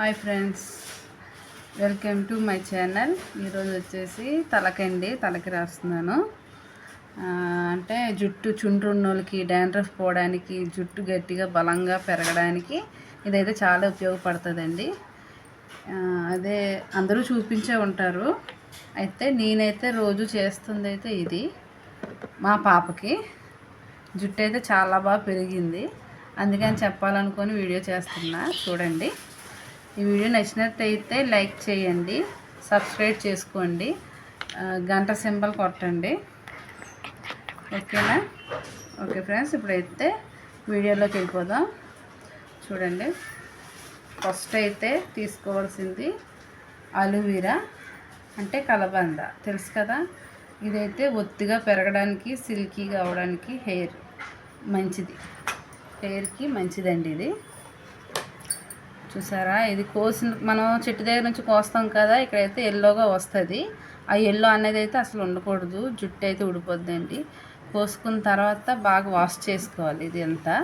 Hi friends welcome to my channel. ఈరోజు వచ్చేసి తలకండి తలకి రాస్తున్నాను. అంటే జుట్టు చుండ్రు ఉన్నోళ్ళకి డాండ్రఫ్ పోవడానికి జుట్టు గట్టిగా బలంగా పెరగడానికి ఇదైతే చాలా ఉపయోగపడుతుందండి. అదే అందరూ చూపించే ఉంటారు. అయితే నేనైతే రోజు చేస్తుంది అయితే ఇది మా పాపకి. జుట్టు అయితే చాలా బాగా పెరిగింది. అందుకని చెప్పాలనుకొని వీడియో చేస్తున్నా. చూడండి. ఈ వీడియో నచ్చినట్టయితే లైక్ చేయండి సబ్స్క్రైబ్ చేసుకోండి గంట సింబల్ కొట్టండి. ఓకేనా? ఓకే ఫ్రెండ్స్ ఇప్పుడైతే వీడియోలోకి వెళ్ళిపోదాం. చూడండి ఫస్ట్ అయితే తీసుకోవాల్సింది అలువీరా అంటే కలబంద. తెలుసు కదా? ఇదైతే ఒత్తిగా పెరగడానికి సిల్కీగా అవడానికి హెయిర్ మంచిది. హెయిర్కి మంచిదండి ఇది. చూసారా? ఇది కోసిన మనం చెట్టు దగ్గర నుంచి కోస్తాం కదా ఇక్కడైతే ఎల్లోగా వస్తుంది. ఆ ఎల్లో అనేది అయితే అసలు ఉండకూడదు. జుట్టు అయితే ఉడిపోద్దండి కోసుకున్న తర్వాత బాగా వాష్ చేసుకోవాలి ఇది అంతా.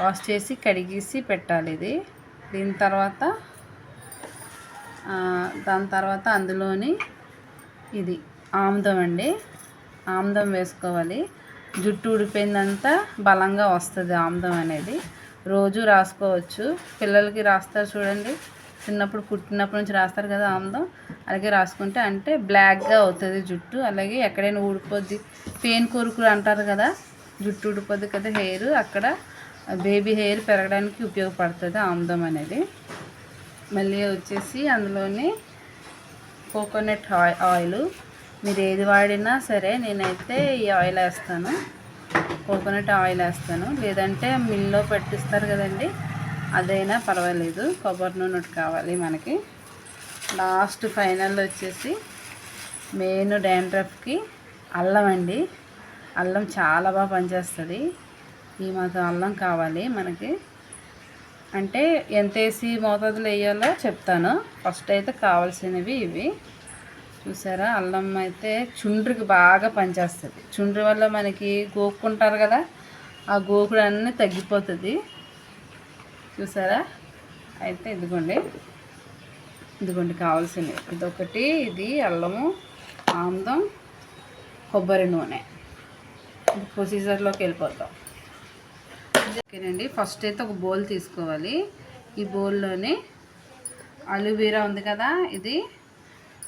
వాష్ చేసి కడిగేసి పెట్టాలి ఇది. దీని తర్వాత దాని తర్వాత అందులోని ఇది ఆముదం అండి. ఆముదం వేసుకోవాలి. జుట్టు ఉడిపోయిందంతా బలంగా వస్తుంది ఆముదం అనేది. రోజు రాసుకోవచ్చు. పిల్లలకి రాస్తారు చూడండి. చిన్నప్పుడు పుట్టినప్పటి నుంచి రాస్తారు కదా ఆముదం అలాగే రాసుకుంటే అంటే బ్లాక్గా అవుతుంది జుట్టు. అలాగే ఎక్కడైనా ఊడిపోద్ది. పెయిన్ కొరుకులు అంటారు కదా జుట్టు ఊడిపోద్ది కదా హెయిర్. అక్కడ బేబీ హెయిర్ పెరగడానికి ఉపయోగపడుతుంది ఆముదం అనేది. మళ్ళీ వచ్చేసి అందులోని కోకోనట్ ఆయిల్. మీరు ఏది వాడినా సరే నేనైతే ఈ ఆయిల్ వేస్తాను. కోకోనట్ ఆయిల్ వేస్తాను. లేదంటే మిల్లో పెట్టిస్తారు కదండి అదైనా పర్వాలేదు. కొబ్బరి నూనె ఒకటి కావాలి మనకి. లాస్ట్ ఫైనల్ వచ్చేసి మెయిన్ డాండ్రఫ్కి అల్లం అండి. అల్లం చాలా బాగా పనిచేస్తుంది. ఈ మాత్రం అల్లం కావాలి మనకి. అంటే ఎంత వేసి మోతాదులో వేయాలో చెప్తాను. ఫస్ట్ అయితే కావాల్సినవి ఇవి. చూసారా? అల్లం అయితే చుండ్రికి బాగా పనిచేస్తుంది. చుండ్రి వల్ల మనకి గోక్కుంటారు కదా ఆ గోకుడు అన్నీ తగ్గిపోతుంది. చూసారా? అయితే ఇదిగోండి. ఇదిగోండి కావాల్సినవి ఇదొకటి ఇది అల్లము ఆముదం కొబ్బరి నూనె. ప్రొసీజర్లోకి వెళ్ళిపోతాం. ఓకేనండి. ఫస్ట్ అయితే ఒక బౌల్ తీసుకోవాలి. ఈ బౌల్లోని అలోవెరా ఉంది కదా ఇది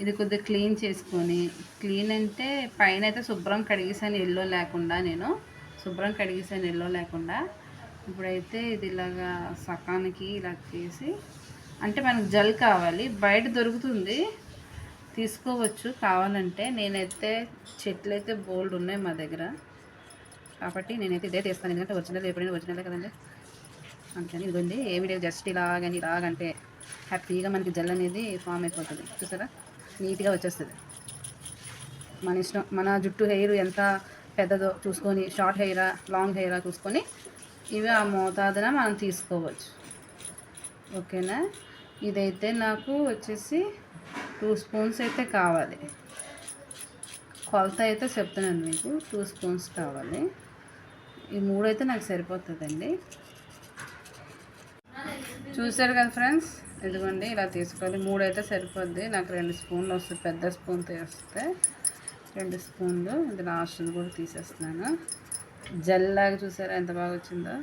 ఇది కొద్దిగా క్లీన్ చేసుకొని క్లీన్ అంటే పైన అయితే శుభ్రం కడిగేసాను ఎల్లో లేకుండా నేను శుభ్రం కడిగేసాను ఎల్లో లేకుండా. ఇప్పుడైతే ఇది ఇలాగా సకానికి ఇలా చేసి అంటే మనకు జల్ కావాలి బయట దొరుకుతుంది తీసుకోవచ్చు. కావాలంటే నేనైతే చెట్లు అయితే బోల్డ్ ఉన్నాయి మా దగ్గర. కాబట్టి నేనైతే ఇదే తీస్తాను. ఎందుకంటే ఒరిజినల్ ఎప్పుడైనా ఒరిజినలే కదండి. అందుకని ఇదిగోండి ఏమి లేదు జస్ట్ ఇలాగని ఇలాగంటే హ్యాపీగా మనకి జల్ అనేది ఫామ్ అయిపోతుంది. చూసారా? నీట్గా వచ్చేస్తుంది. మన ఇష్టం మన జుట్టు హెయిర్ ఎంత పెద్దదో చూసుకొని షార్ట్ హెయిరా లాంగ్ హెయిరా చూసుకొని ఇవి ఆ మోతాదున మనం తీసుకోవచ్చు. ఓకేనా? ఇదైతే నాకు వచ్చేసి టూ స్పూన్స్ అయితే కావాలి. కొలత అయితే చెప్తున్నాను మీకు టూ స్పూన్స్ కావాలి. ఈ మూడు అయితే నాకు సరిపోతుందండి. చూసారు కదా ఫ్రెండ్స్? ఇదిగోండి ఇలా తీసుకోవాలి. మూడు అయితే సరిపోద్ది. నాకు రెండు స్పూన్లు వస్తుంది పెద్ద స్పూన్ తీస్తే రెండు స్పూన్లు. ఇది లాస్ట్ కూడా తీసేస్తున్నాను. జల్లాగా చూసారా? ఎంత బాగా వచ్చిందో.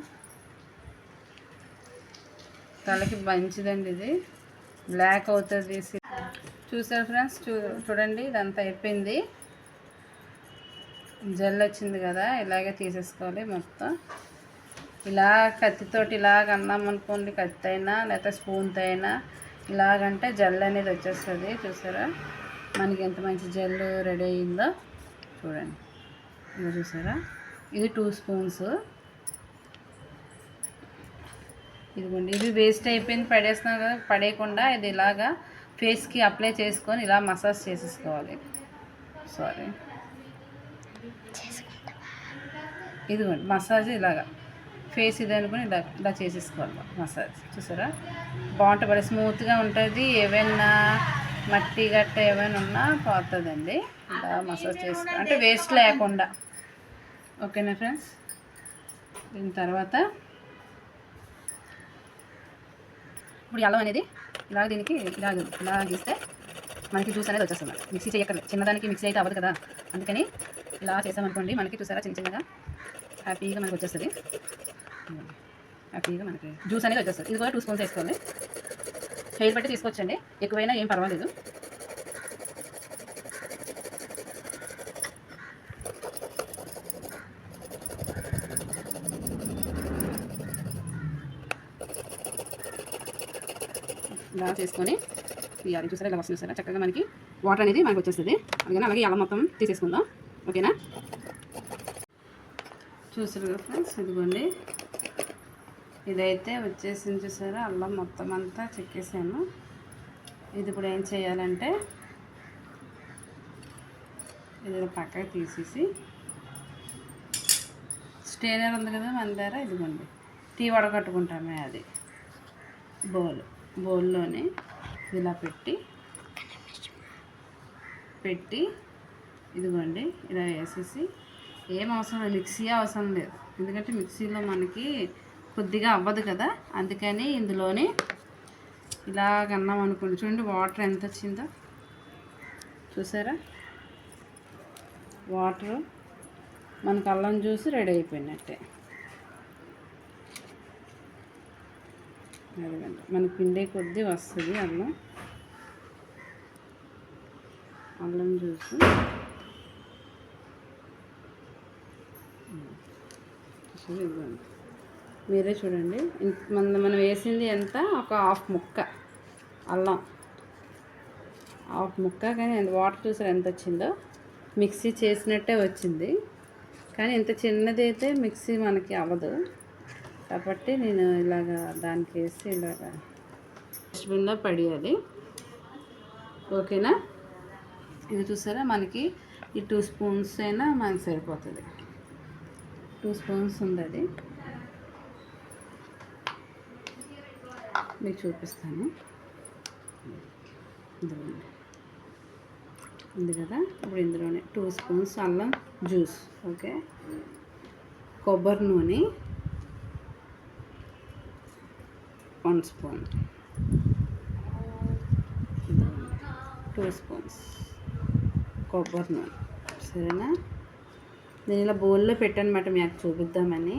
తలకి మంచిదండి ఇది. బ్లాక్ అవుతుంది చూసారు ఫ్రెండ్స్? చూ చూడండి ఇదంతా అయిపోయింది. జెల్ వచ్చింది కదా ఇలాగే తీసేసుకోవాలి మొత్తం. ఇలా కత్తితోటి ఇలాగ అన్నాం అనుకోండి కత్తి అయినా లేకపోతే స్పూన్తో అయినా ఇలాగంటే జెల్ అనేది వచ్చేస్తుంది. చూసారా? మనకి ఎంత మంచి జెల్ రెడీ అయ్యిందో చూడండి. ఇది చూసారా? ఇది టూ స్పూన్స్. ఇదిగోండి ఇది వేస్ట్ అయిపోయింది పడేస్తున్నాం కదా పడేయకుండా ఇది ఇలాగా ఫేస్కి అప్లై చేసుకొని ఇలా మసాజ్ చేసేసుకోవాలి. సారీ. ఇదిగోండి మసాజ్ ఇలాగా. ఫేస్ ఇది అనుకుని ఇలా ఇలా చేసేసుకోవాలి మసాజ్. చూసారా? బాగుంటుంది. బడి స్మూత్గా ఉంటుంది. ఏవైనా మట్టి గట్ట ఏమైనా ఉన్నా పోతుందండి. ఇలా మసాజ్ చేసుకో అంటే వేస్ట్ లేకుండా. ఓకేనా ఫ్రెండ్స్? దీని తర్వాత ఇప్పుడు అల్లం అనేది ఇలా దీనికి ఇలా ఇలా గీస్తే మనకి జ్యూస్ అనేది వచ్చేస్తుంది మిక్సీ చేయక్కర్లేదు చిన్నదానికి మిక్సీ అయితే అవ్వదు కదా. అందుకని ఇలా చేసామనుకోండి మనకి చూసారా చిన్న చిన్నగా హ్యాపీగా మనకు వచ్చేస్తుంది. హ్యాపీగా మనకి జ్యూస్ అనేది వచ్చేస్తుంది. ఇది కూడా టూ స్పూన్స్ వేసుకోవాలి హెయిర్ బట్టి తీసుకొచ్చండి. ఎక్కువైనా ఏం పర్వాలేదు. ఇలా చేసుకొని తీయాలి. చూసారా? ఇలా వస్తుంది సరే చక్కగా మనకి వాటర్ అనేది మనకు వచ్చేస్తుంది. అలాగే అలాగే అలా మొత్తం తీసేసుకుందాం. ఓకేనా? చూసారు ఫ్రెండ్స్ ఇదిగోండి. ఇదైతే వచ్చేసింది చూసారా? అల్లం మొత్తం అంతా చెక్కేసాను. ఇది ఇప్పుడు ఏం చేయాలంటే ఇది ఇలా పక్కకి తీసేసి స్టేనర్ ఉంది కదా మన దగ్గర? ఇదిగోండి. టీ వడగట్టుకుంటామే అది. బౌల్. బౌల్లోనే ఇలా పెట్టి పెట్టి ఇదిగోండి ఇలా వేసేసి ఏం అవసరం లేదు. మిక్సీ అవసరం లేదు. ఎందుకంటే మిక్సీలో మనకి కొద్దిగా అవ్వదు కదా అందుకని ఇందులోనే ఇలాగన్నాం అనుకోండి. చూడండి వాటర్ ఎంత వచ్చిందో. చూసారా? వాటర్ మనకు అల్లం జ్యూస్ రెడీ అయిపోయినట్టే. అదిగండి మనకి పిండే కొద్దీ వస్తుంది అల్లం. అల్లం జ్యూస్. ఇదిగోండి. మీరే చూడండి. మన మనం వేసింది ఎంత? ఒక హాఫ్ ముక్క. అల్లం. హాఫ్ ముక్క కానీ ఎంత? వాటర్ చూసారు ఎంత వచ్చిందో? మిక్సీ చేసినట్టే వచ్చింది. కానీ ఇంత చిన్నది అయితే మిక్సీ మనకి అవ్వదు. కాబట్టి నేను ఇలాగా దానికి వేసి ఇలాగా డస్ట్బిన్లో పడేయాలి. ఓకేనా? ఇది చూసారా? మనకి ఈ టూ స్పూన్స్ అయినా మనకి సరిపోతుంది. టూ స్పూన్స్ ఉంది అది. మీకు చూపిస్తాను. ఇదిగోండి. ఉంది కదా? ఇప్పుడు ఇందులోనే టూ స్పూన్స్ అల్లం జ్యూస్ ఓకే కొబ్బరి నూనె వన్ స్పూన్ టూ స్పూన్స్ కొబ్బరి నూనె. సరేనా? నేను ఇలా బౌల్లో పెట్టానమాట మీకు చూపిద్దామని.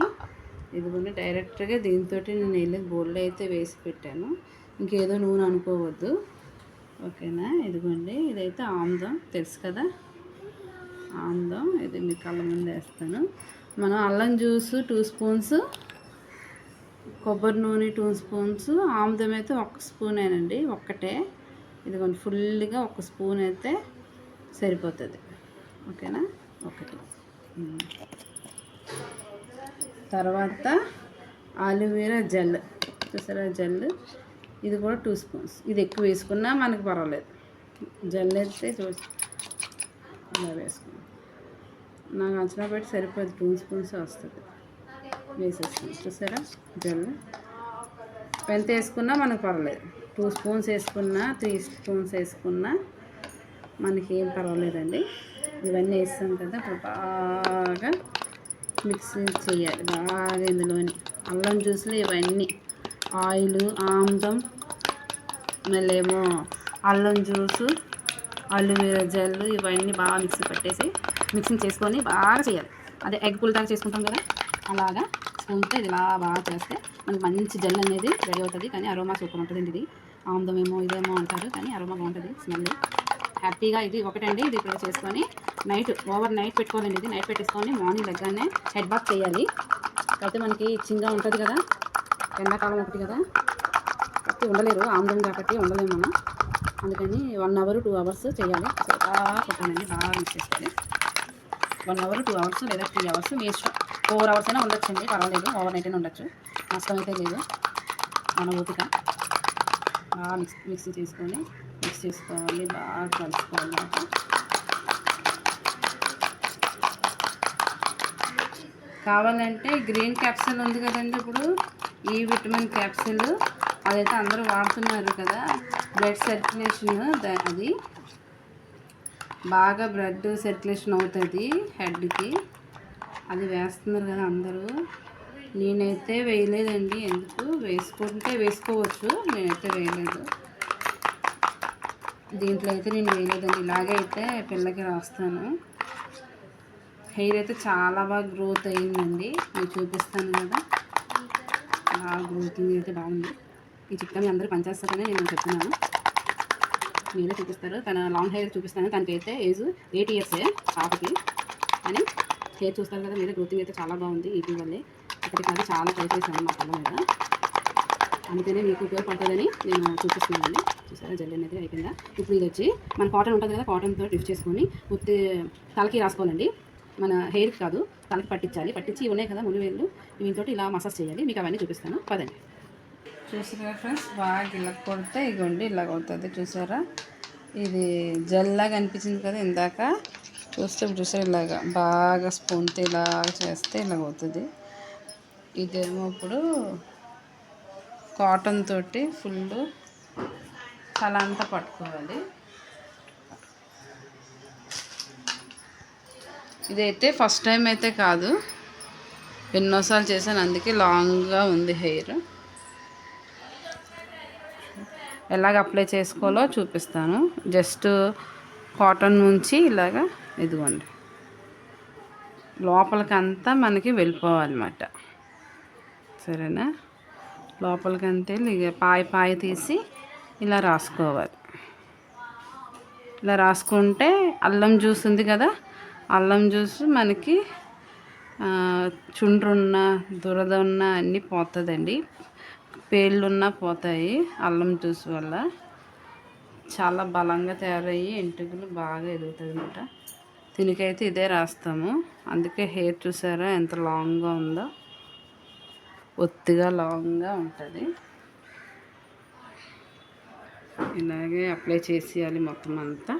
ఇదిగోండి డైరెక్ట్గా దీంతో నేను వెళ్ళి బౌల్లో అయితే వేసి పెట్టాను. ఇంకేదో నూనె అనుకోవద్దు. ఓకేనా? ఇదిగోండి ఇదైతే ఆముదం. తెలుసు కదా? ఆముదం. ఇది మీ కళ్ళ ముందు వేస్తాను. మనం అల్లం జ్యూస్ టూ స్పూన్స్ కొబ్బరి నూనె టూ స్పూన్స్ ఆముదం అయితే ఒక స్పూనేనండి ఒక్కటే. ఇదిగోండి ఫుల్గా ఒక స్పూన్ అయితే సరిపోతుంది. ఓకేనా? ఒకటి. తర్వాత ఆలువేరా జెల్. చూసారా జెల్? ఇది కూడా టూ స్పూన్స్ ఇది ఎక్కువ వేసుకున్నా మనకు పర్వాలేదు. జెల్ అయితే ఇలా వేసుకున్నాం నాకు అంచనా పెట్టి సరిపోదు. టూ స్పూన్స్ వస్తుంది. వేసేస్తాను చూసారా? జెల్. ఎంత వేసుకున్నా మనకు పర్వాలేదు. టూ స్పూన్స్ వేసుకున్నా త్రీ స్పూన్స్ వేసుకున్నా మనకి ఏం పర్వాలేదండి. ఇవన్నీ వేస్తాం కదా ఇప్పుడు బాగా మిక్స్ చేయాలి బాగా ఇందులోని అల్లం జ్యూస్లో ఇవన్నీ ఆయిల్ ఆముదం మళ్ళీ ఏమో అల్లం జ్యూసు అల్లువేరా జెల్ ఇవన్నీ బాగా మిక్సీ పట్టేసి మిక్సింగ్ చేసుకొని బాగా చేయాలి. అదే ఎగ్ పుల్ దాకా చేసుకుంటాం కదా అలాగా స్పూన్తో ఇది ఇలా బాగా చేస్తే మనకి మంచి జెల్ అనేది రెడీ అవుతుంది కానీ అరోమా సూపర్ ఉంటుంది ఇది ఆముదం ఏమో ఇదేమో అంటారు కానీ అరోమా బాగుంటుంది స్మెల్. హ్యాపీగా ఇది ఒకటండి. ఇది ఇప్పుడు చేసుకొని నైట్ ఓవర్ నైట్ పెట్టుకోవాలండి ఇది నైట్ పెట్టేసుకొని మార్నింగ్ దగ్గరనే హెడ్ బాత్ చేయాలి. అయితే మనకి ఇచ్చింగ్గా ఉంటుంది కదా. ఎండాకాలం ఒకటి కదా. కాబట్టి ఉండలేరు. ఆముదం కాబట్టి ఉండలేము మనం. అందుకని వన్ అవర్ టూ అవర్స్ చేయాలి. సో బాగా కొట్టానండి. బాగా మిక్స్ చేసుకోవాలి. వన్ అవర్ టూ అవర్స్ లేదా త్రీ అవర్స్ మీ ఇష్టం. ఫోర్ అవర్స్ అయినా ఉండొచ్చండి పర్వాలేదు. ఓవర్ నైట్ అయినా ఉండొచ్చు. నష్టం అయితే లేదు. మన ఓపిక. బాగా మిక్స్ మిక్సీ చేసుకొని మిక్స్ చేసుకోవాలి బాగా కలుసుకోవాలి కావాలంటే గ్రీన్ క్యాప్సిల్ ఉంది కదండి ఇప్పుడు. ఈ విటమిన్ క్యాప్సిల్ అదైతే అందరూ వాడుతున్నారు కదా. బ్లడ్ సర్క్యులేషన్ అది. బాగా బ్లడ్ సర్క్యులేషన్ అవుతుంది హెడ్కి. అది వేస్తున్నారు కదా అందరూ. నేనైతే వేయలేదండి ఎందుకు? వేసుకుంటే వేసుకోవచ్చు నేనైతే వేయలేదు. దీంట్లో అయితే నేను వేయలేదండి. ఇలాగే అయితే పిల్లకి రాస్తాను. హెయిర్ అయితే చాలా బాగా గ్రోత్ అయ్యిందండి నేను చూపిస్తాను కదా. బాగా గ్రోతింగ్ అయితే బాగుంది. ఈ చిట్కా మీ అందరూ పనిచేస్తారని నేను చెప్తున్నాను. మీరే చూపిస్తారు. తన లాంగ్ హెయిర్ చూపిస్తాను. తనకైతే ఏజ్ ఎయిట్ ఇయర్సే పాపకి. అని హెయిర్ చూస్తారు కదా మీరే గ్రోతింగ్ అయితే చాలా బాగుంది ఈ వల్లే ఇప్పటికి కాదు చాలా ట్రై చేశాను మా పిల్ల మీద. అందుకనే మీకు ఉపయోగపడుతుందని నేను చూపిస్తున్నాను. చూసారా? జెల్ అనేది అయిపోయిందా? ఇప్పుడు ఇది వచ్చి మన కాటన్ ఉంటుంది కదా కాటన్తో టిఫ్ చేసుకొని ఉత్తి తలకి రాసుకోవాలండి. మన హెయిర్ కాదు తలకి పట్టించాలి. పట్టించి ఇవి ఉన్నాయి కదా మునివేళ్ళు వీటితో ఇలా మసాజ్ చేయాలి. మీకు అవన్నీ చూపిస్తాను. పదండి. చూసారా ఫ్రెండ్స్? బాగా ఇలా కొడితే ఇగోండి ఇలాగ అవుతుంది చూసారా? ఇది జల్లాగా అనిపించింది కదా ఇందాక. చూస్తే చూసారు ఇలాగా? బాగా స్పూన్తో ఇలాగ చేస్తే ఇలాగ అవుతుంది ఇదేమో ఇప్పుడు కాటన్ తోటి ఫుల్ తల అంతా పట్టుకోవాలి. ఇదైతే ఫస్ట్ టైం అయితే కాదు. ఎన్నోసార్లు చేశాను అందుకే లాంగ్గా ఉంది హెయిర్. ఎలాగ అప్లై చేసుకోవాలో చూపిస్తాను. జస్ట్ కాటన్ నుంచి ఇలాగా ఇదిగోండి. లోపలికంతా మనకి వెళ్ళిపోవాలన్నమాట. సరేనా? లోపలికంతే ఇక పాయ పాయ తీసి ఇలా రాసుకోవాలి. ఇలా రాసుకుంటే అల్లం జ్యూస్ ఉంది కదా అల్లం జ్యూస్ మనకి చుండ్రున్న దురద ఉన్న అన్నీ పోతుందండి. పేళ్ళున్నా పోతాయి అల్లం జ్యూస్ వల్ల. చాలా బలంగా తయారయ్యి ఎంటుకలు బాగా ఎదుగుతుంది అనమాట దీనికైతే ఇదే రాస్తాము. అందుకే హెయిర్ చూసారా ఎంత లాంగ్గా ఉందో? ఒత్తిగా లాంగ్గా ఉంటుంది. ఇలాగే అప్లై చేసేయాలి మొత్తం అంతా.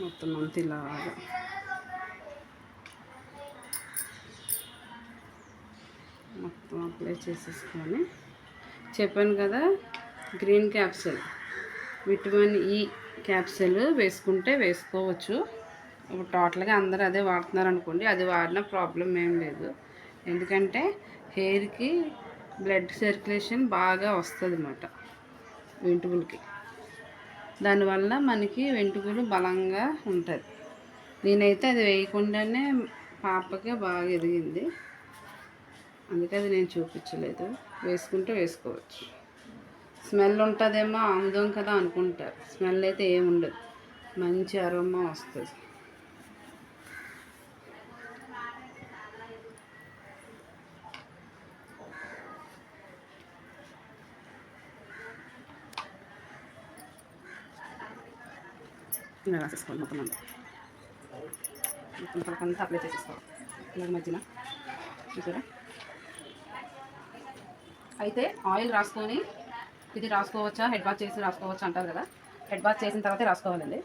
మొత్తం అంతా ఇలాగా. మొత్తం అప్లై చేసేసుకొని చెప్పాను కదా green capsule vitamin E capsule వేసుకుంటే వేసుకోవచ్చు. ఇప్పుడు టోటల్గా అందరూ అదే వాడుతున్నారు అనుకోండి అది వాడిన ప్రాబ్లం ఏం లేదు. ఎందుకంటే హెయిర్కి బ్లడ్ సర్క్యులేషన్ బాగా వస్తుంది అన్నమాట వెంట్రుకలకి. దానివల్ల మనకి వెంట్రుకలు బలంగా ఉంటుంది నేనైతే అది వేయకుండానే పాపకే బాగా ఎదిగింది. అందుకే అది నేను చూపించలేదు. వేసుకుంటే వేసుకోవచ్చు. స్మెల్ ఉంటుందేమో ఆముదం కదా అనుకుంటారు. స్మెల్ అయితే ఏముండదు మంచి అరోమా వస్తుంది. ఇలా రాసేసుకోవాలి మొత్తం అంతా. మొత్తం అంతా అప్లై చేసేసుకోవాలి ఇలా మధ్యన. చూసారా? అయితే ఆయిల్ రాసుకొని ఇది రాసుకోవచ్చా? హెడ్ బాత్ చేసి రాసుకోవచ్చా అంటారు కదా. హెడ్ బాత్ చేసిన తర్వాతే రాసుకోవాలండి.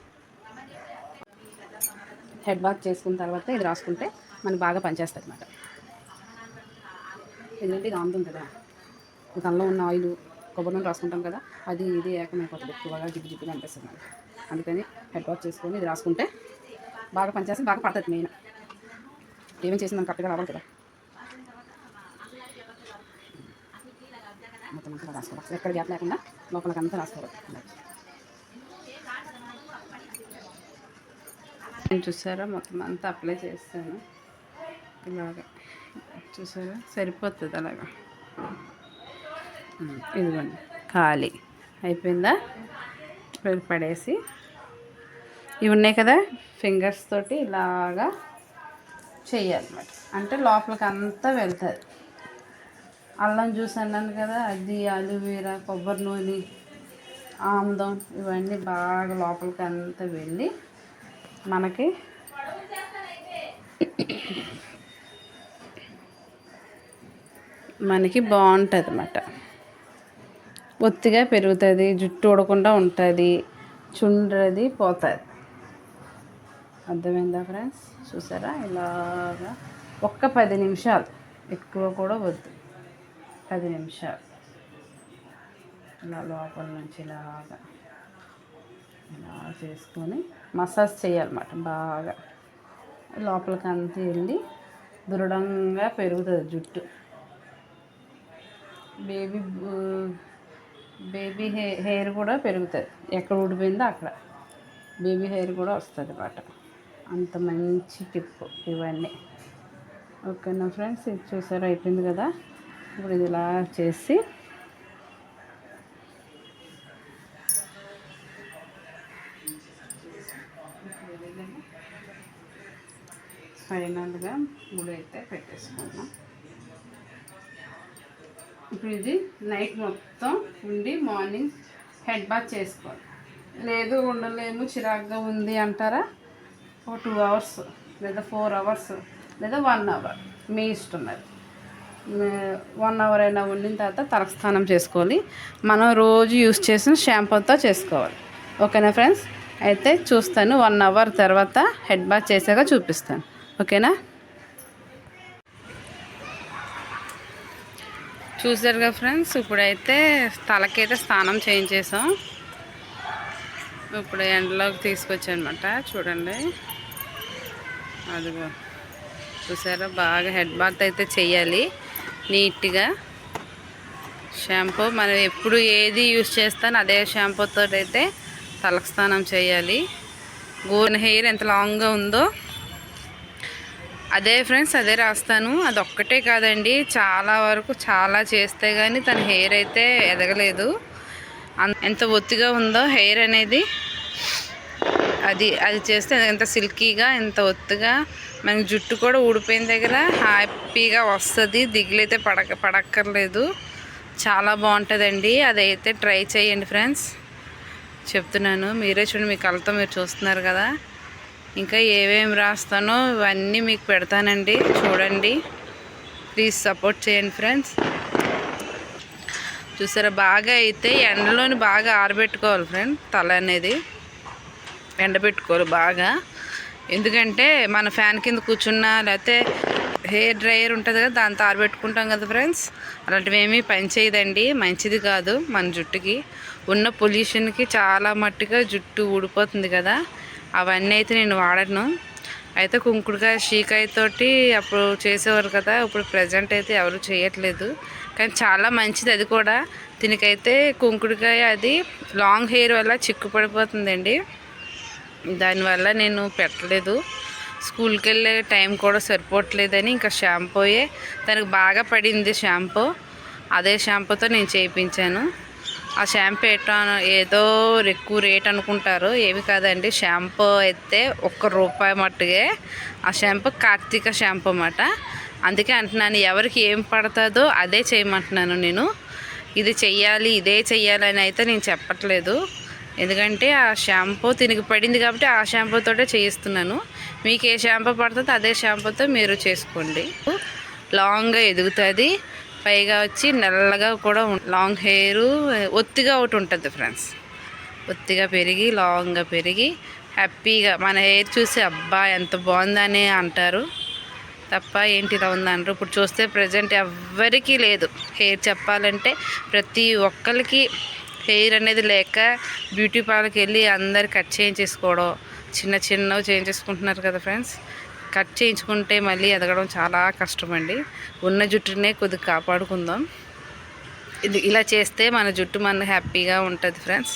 హెడ్ బాత్ చేసుకున్న తర్వాత ఇది రాసుకుంటే మనకు బాగా పనిచేస్తుంది అనమాట ఎందుకంటే ఇది ఆముదం కదా. దానిలో ఉన్న ఆయిల్ కొబ్బరి నూనె రాసుకుంటాం కదా. అది ఇది ఏకమైపోతుంది. ఎక్కువగా జిగ్గు జిగ్గుగా అనిపిస్తుంది మనకి. అందుకని హెడ్ వాష్ చేసుకొని ఇది రాసుకుంటే బాగా పనిచేస్తుంది బాగా పడుతుంది మెయిన్. ఏమేమి చేసి మనం కరెక్ట్గా రావాలి కదా. మొత్తం అంతా రాసుకోవాలి. ఎక్కడ గ్యాప్ లేకుండా లోపలికి అంతా రాసుకోవాలి. నేను చూసారా? మొత్తం అంతా అప్లై చేస్తాను ఇలాగా. చూసారా? సరిపోతుంది అలాగా. ఇదిగోండి. ఖాళీ. అయిపోయిందా? ఇప్పుడు పడేసి. ఇవి ఉన్నాయి కదా? ఫింగర్స్ తోటి ఇలాగా చెయ్యాలన్నమాట అంటే లోపలికి అంతా వెళ్తుంది. అల్లం జ్యూస్ అన్నాను కదా అది అలోవేరా కొబ్బరి నూనె ఆముదం ఇవన్నీ బాగా లోపలికి అంతా వెళ్ళి మనకి మనకి బాగుంటుంది అన్నమాట ఒత్తిగా పెరుగుతుంది జుట్టు ఊడకుండా ఉంటుంది చుండ్రది పోతుంది. అర్థమైందా ఫ్రెండ్స్ చూసారా? ఇలాగా ఒక్క పది నిమిషాలు ఎక్కువ కూడా వద్దు. పది నిమిషాలు. ఇలా లోపల నుంచి ఇలాగా ఇలా చేసుకొని మసాజ్ చేయాలన్నమాట బాగా. లోపలికి అంతా వెళ్ళి దృఢంగా పెరుగుతుంది జుట్టు. బేబీ బేబీ హెయిర్ హెయిర్ కూడా పెరుగుతుంది. ఎక్కడ ఊడిపోయిందో అక్కడ. బేబీ హెయిర్ కూడా వస్తుంది అన్నమాట. అంత మంచి టిప్ ఇవన్నీ. ఓకేనా ఫ్రెండ్స్? ఇది చూసారు? అయిపోయింది కదా? ఇప్పుడు ఇది ఇలా చేసి ఫైనల్గా ముడి అయితే పెట్టేసుకున్నాం ఇప్పుడు ఇది నైట్ మొత్తం ఉండి మార్నింగ్ హెడ్ బాత్ చేసుకోవాలి. లేదు ఉండలేము చిరాగ్గా ఉంది అంటారా? ఒక టూ అవర్స్ లేదా ఫోర్ అవర్స్ లేదా వన్ అవర్ మీ ఇష్టం అది వన్ అవర్ అయినా ఉండిన తర్వాత తలకు స్నానం చేసుకోవాలి. మనం రోజు యూస్ చేసిన షాంపూతో చేసుకోవాలి. ఓకేనా ఫ్రెండ్స్ అయితే చూస్తాను వన్ అవర్ తర్వాత హెడ్ బాత్ చేసాక చూపిస్తాను. ఓకేనా? చూసారుగా ఫ్రెండ్స్ ఇప్పుడైతే తలకైతే స్నానం చేయించేసాం. ఇప్పుడు ఎండలోకి తీసుకొచ్చానమాట. చూడండి. అదిగో. చూసారా? బాగా హెడ్ బాత్ అయితే చేయాలి. నీట్గా. షాంపూ మనం ఎప్పుడు ఏది యూజ్ చేస్తానో అదే షాంపూతో అయితే తలకు స్నానం చేయాలి. గోన్ హెయిర్ ఎంత లాంగ్గా ఉందో అదే ఫ్రెండ్స్ అదే రాస్తాను. అది ఒక్కటే కాదండి చాలా వరకు చాలా చేస్తే కానీ తన హెయిర్ అయితే ఎదగలేదు. ఎంత ఒత్తిగా ఉందో హెయిర్ అనేది. అది అది చేస్తే ఎంత సిల్కీగా ఎంత ఒత్తుగా మన జుట్టు కూడా ఊడిపోయిన దగ్గర హ్యాపీగా వస్తుంది. దిగులైతే పడక పడక్కర్లేదు. చాలా బాగుంటుందండి. అదైతే ట్రై చేయండి ఫ్రెండ్స్. చెప్తున్నాను మీరే చూడండి మీ కళ్ళతో మీరు చూస్తున్నారు కదా. ఇంకా ఏమేమి రాస్తానో ఇవన్నీ మీకు పెడతానండి. చూడండి. ప్లీజ్ సపోర్ట్ చేయండి ఫ్రెండ్స్. చూసారా బాగా అయితే ఎండలోని బాగా ఆరబెట్టుకోవాలి ఫ్రెండ్ తల అనేది. ఎండబెట్టుకోవాలి బాగా. ఎందుకంటే మన ఫ్యాన్ కింద కూర్చున్నా లేకపోతే హెయిర్ డ్రైయర్ ఉంటుంది కదా దాంతో ఆరబెట్టుకుంటాం కదా ఫ్రెండ్స్. అలాంటివి ఏమీ పనిచేయదండి మంచిది కాదు మన జుట్టుకి. ఉన్న పొల్యూషన్కి చాలా మట్టుగా జుట్టు ఊడిపోతుంది కదా. అవన్నీ అయితే నేను వాడను. అయితే కుంకుడుకాయ షీకాయతోటి అప్పుడు చేసేవారు కదా ఇప్పుడు ప్రజెంట్ అయితే ఎవరు చేయట్లేదు. కానీ చాలా మంచిది అది కూడా. దీనికైతే కుంకుడుకాయ అది లాంగ్ హెయిర్ వల్ల చిక్కు పడిపోతుందండి దానివల్ల నేను పెట్టలేదు. స్కూల్కి వెళ్ళే టైం కూడా సరిపోవట్లేదని ఇంకా షాంపూయే. దానికి బాగా పడింది షాంపూ. అదే షాంపూతో నేను చేయించాను. ఆ షాంపూ ఏటో ఏదో ఎక్కువ రేట్ అనుకుంటారు. ఏమి కాదండి షాంపూ అయితే ఒక్క రూపాయి మట్టుగే ఆ షాంపూ కార్తీక షాంపూ అన్నమాట. అందుకే అంటున్నాను ఎవరికి ఏం పడుతుందో అదే చేయమంటున్నాను నేను. ఇది చెయ్యాలి ఇదే చెయ్యాలని అయితే నేను చెప్పట్లేదు. ఎందుకంటే ఆ షాంపూ తినికి పడింది కాబట్టి ఆ షాంపూతోటే చేయిస్తున్నాను. మీకు ఏ షాంపూ పడుతుందో అదే షాంపూతో మీరు చేసుకోండి. లాంగ్గా ఎదుగుతుంది. పైగా వచ్చి నల్లగా కూడా లాంగ్ హెయిర్ ఒత్తిగా ఒకటి ఉంటుంది ఫ్రెండ్స్. ఒత్తిగా పెరిగి లాంగ్గా పెరిగి హ్యాపీగా మన హెయిర్ చూసి అబ్బా ఎంత బాగుందని అంటారు. తప్ప ఏంటి ఇలా ఉందంటారు? ఇప్పుడు చూస్తే ప్రజెంట్ ఎవ్వరికీ లేదు. హెయిర్ చెప్పాలంటే ప్రతి ఒక్కరికి హెయిర్ అనేది లేక బ్యూటీ పార్లర్కి వెళ్ళి అందరు కట్ చేయించేసుకోవడం చిన్న చిన్నవి చేయించేసుకుంటున్నారు కదా ఫ్రెండ్స్. కట్ చేయించుకుంటే మళ్ళీ ఎదగడం చాలా కష్టమండి. ఉన్న జుట్టునే కొద్దిగా కాపాడుకుందాం. ఇది ఇలా చేస్తే మన జుట్టు మన హ్యాపీగా ఉంటుంది ఫ్రెండ్స్.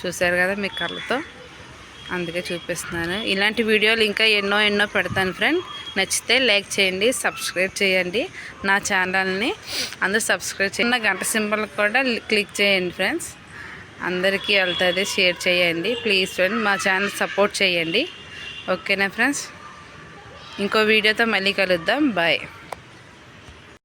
చూసారు కదా మీ కళ్ళతో? అందుకే చూపిస్తున్నాను. ఇలాంటి వీడియోలు ఇంకా ఎన్నో ఎన్నో పెడతాను ఫ్రెండ్. నచ్చితే లైక్ చేయండి సబ్స్క్రైబ్ చేయండి నా ఛానల్ని. అందరూ సబ్స్క్రైబ్ చేయండి. గంట సింబల్ కూడా క్లిక్ చేయండి ఫ్రెండ్స్. అందరికీ వెళ్తుంది షేర్ చేయండి. ప్లీజ్ ఫ్రెండ్ మా ఛానల్ సపోర్ట్ చేయండి. ఓకేనా ఫ్రెండ్స్? ఇంకో వీడియోతో మళ్ళీ కలుద్దాం. బాయ్.